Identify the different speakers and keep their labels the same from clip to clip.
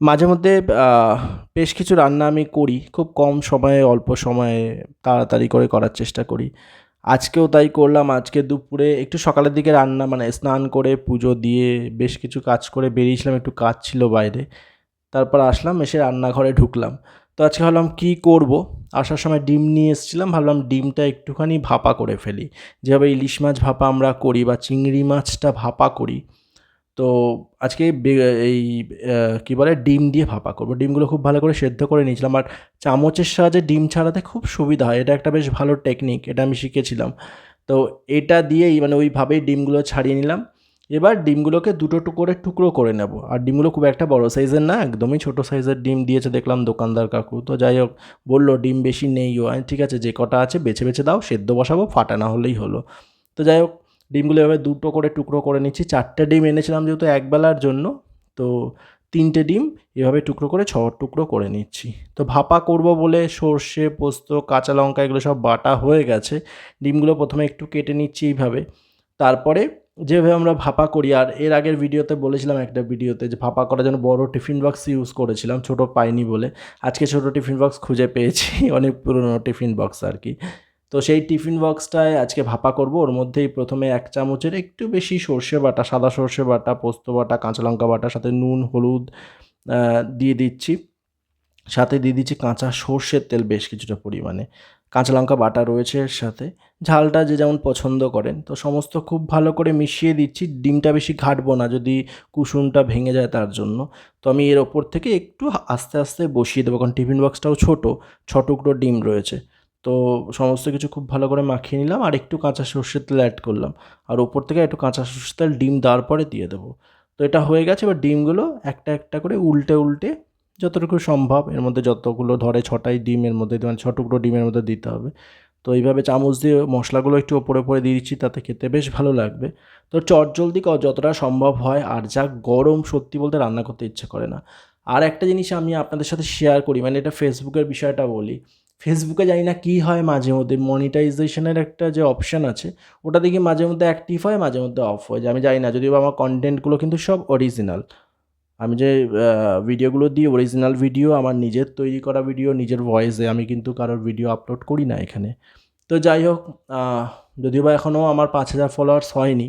Speaker 1: মাঝে মধ্যে বেশ কিছু রান্না আমি করি। খুব কম সময়ে, অল্প সময়ে তাড়াতাড়ি করে করার চেষ্টা করি। আজকেও তাই করলাম। আজকে দুপুরে একটু সকালের দিকে রান্না মানে স্নান করে, পুজো দিয়ে বেশ কিছু কাজ করে বেরিয়েছিলাম। একটু কাজ ছিল বাইরে। তারপর আসলাম, এসে রান্নাঘরে ঢুকলাম। তো আজকে ভাবলাম কী করব? আসার সময় ডিম নিয়ে এসেছিলাম। ভাবলাম ডিমটা একটুখানি ভাপা করে ফেলি। যেভাবে ইলিশ মাছ ভাপা আমরা করি বা চিংড়ি মাছটা ভাপা করি তো আজকে এই কী বলে, ডিম দিয়ে ভাপা করব। ডিমগুলো খুব ভালো করে সেদ্ধ করে নিয়েছিলাম আর চামচের সাহায্যে ডিম ছাড়াতে খুব সুবিধা হয়। এটা একটা বেশ ভালো টেকনিক এটা আমি শিখেছিলাম। তো এটা দিয়েই মানে ওইভাবেই ডিমগুলো ছাড়িয়ে নিলাম। এবার ডিমগুলোকে দুটো করে টুকরো করে নেব। আর ডিমগুলো খুব একটা বড় সাইজের না, একদমই ছোট সাইজের ডিম দিয়েছে দেখলাম দোকানদার কাকু। তো যাই হোক, বলল, ডিম বেশি নেইও। আমি ঠিক আছে, যে কটা আছে বেছে বেছে দাও, সেদ্ধ বসাবো, ফাটা না হলেই হলো। তো যাই হোক ডিমগুলো এভাবে দুটো করে টুকরো করে নিচ্ছি। চারটে ডিম এনেছিলাম যেহেতু একবেলার জন্য, তো তিনটে ডিম এভাবে টুকরো করে ছ টুকরো করে নিচ্ছি। তো ভাপা করব বলে সর্ষে, পোস্ত, কাঁচা লঙ্কা এগুলো সব বাটা হয়ে গেছে। ডিমগুলো প্রথমে একটু কেটে নিচ্ছি এইভাবে। তারপরে যেভাবে আমরা ভাপা করি, আর এর আগের ভিডিওতে বলেছিলাম একটা ভিডিওতে যে ভাপা করার জন্য বড় টিফিন বক্স ইউজ করেছিলাম, ছোট পাইনি বলে। আজকে ছোট টিফিন বক্স খুঁজে পেয়েছি, অনেক পুরনো টিফিন বক্স আর কি। তো সেই টিফিন বক্সটায় আজকে ভাপা করব। ওর মধ্যেই প্রথমে এক চামচের একটু বেশি সর্ষে বাটা, সাদা সর্ষে বাটা, পোস্ত বাটা, কাঁচা লঙ্কা বাটা সাথে নুন, হলুদ দিয়ে দিচ্ছি। সাথে দিয়ে দিচ্ছি কাঁচা সর্ষের তেল বেশ কিছুটা পরিমাণে। কাঁচা লঙ্কা বাটা রয়েছে এর সাথে। ঝালটা যে যেমন পছন্দ করেন। তো সমস্ত খুব ভালো করে মিশিয়ে দিচ্ছি। ডিমটা বেশি ঘাটবো না যদি কুসুমটা ভেঙে যায় তার জন্য। তো আমি এর ওপর থেকে একটু আস্তে আস্তে বসিয়ে দেবো। কারণ টিফিন বক্সটাও ছোটো, ছ টুকরো ডিম রয়েছে। তো সমস্ত কিছু খুব ভালো করে মাখিয়ে নিলাম আর একটু কাঁচা সর্ষের তেল অ্যাড করলাম। আর ওপর থেকে একটু কাঁচা সর্ষের তেল ডিম দেওয়ার পরে দিয়ে দেবো। তো এটা হয়ে গেছে, এবার ডিমগুলো একটা একটা করে উল্টে উল্টে যতটুকু সম্ভব, এর মধ্যে যতগুলো ধরে ছটাই ডিমের মধ্যে মানে ছ টুকরো ডিমের মধ্যে দিতে হবে। তো এইভাবে চামচ দিয়ে মশলাগুলো একটু ওপরে ওপরে দিয়ে দিচ্ছি, তাতে খেতে বেশ ভালো লাগবে। তো চট জলদি ক- যতটা সম্ভব হয়, আর যা গরম সত্যি বলতে রান্না করতে ইচ্ছে করে না। আর একটা জিনিস আমি আপনাদের সাথে শেয়ার করি মানে এটা ফেসবুকের বিষয়টা বলি। ফেসবুকে জানি না কী হয় মাঝে মধ্যে মনিটাইজেশনের একটা যে অপশান আছে, ওটা দেখি মাঝে মধ্যে অ্যাক্টিভ হয়, মাঝে মধ্যে অফ হয়ে। যায় আমি জানি না, যদিও আমার কন্টেন্টগুলো কিন্তু সব অরিজিনাল আমি যে ভিডিওগুলো দিই অরিজিনাল ভিডিও আমার নিজের তৈরি করা ভিডিও নিজের ভয়েসে আমি কিন্তু কারোর ভিডিও আপলোড করি না এখানে। তো যাই হোক যদিও বা এখনও আমার পাঁচ হাজার ফলোয়ার্স হয়নি,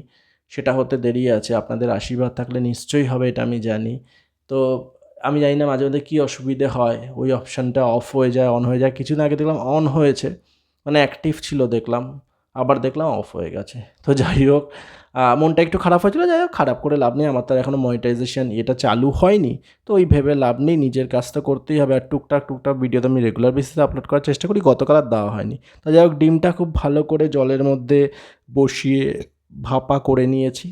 Speaker 1: সেটা হতে দেরি আছে, আপনাদের আশীর্বাদ থাকলে নিশ্চয়ই হবে, এটা আমি জানি। তো আমি জানি না মাঝে মধ্যে কী অসুবিধে হয়, ওই অপশানটা অফ হয়ে যায় অন হয়ে যায়। কিছুদিন আগে দেখলাম অন হয়েছে মানে অ্যাক্টিভ ছিল দেখলাম, আবার দেখলাম অফ হয়ে গেছে। তো যাই হোক মনটা একটু খারাপ হয়েছিল, যাই হোক, খারাপ করে লাভ নেই, আমার তো এখনও মনিটাইজেশন এটা চালু হয়নি। তো ওই ভেবে লাভ নেই, নিজের কাজটা করতেই হবে। আর টুকটাক টুকটাক ভিডিও তো আমি রেগুলার বেসিসে আপলোড করার চেষ্টা করি, গতকাল আর দেওয়া হয়নি। তো যাই হোক, ডিমটা খুব ভালো করে জলের মধ্যে বসিয়ে ভাপা করে নিয়েছি।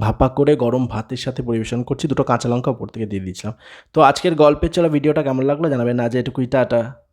Speaker 1: ভাপা করে গরম ভাতের সাথে পরিবেশন করছি, দুটো কাঁচা লঙ্কা উপর থেকে দিয়ে দিয়েছিলাম। তো আজকের গল্পের চলা ভিডিওটা কেমন লাগল জানাবেন। যে এটুকুই, টাটা।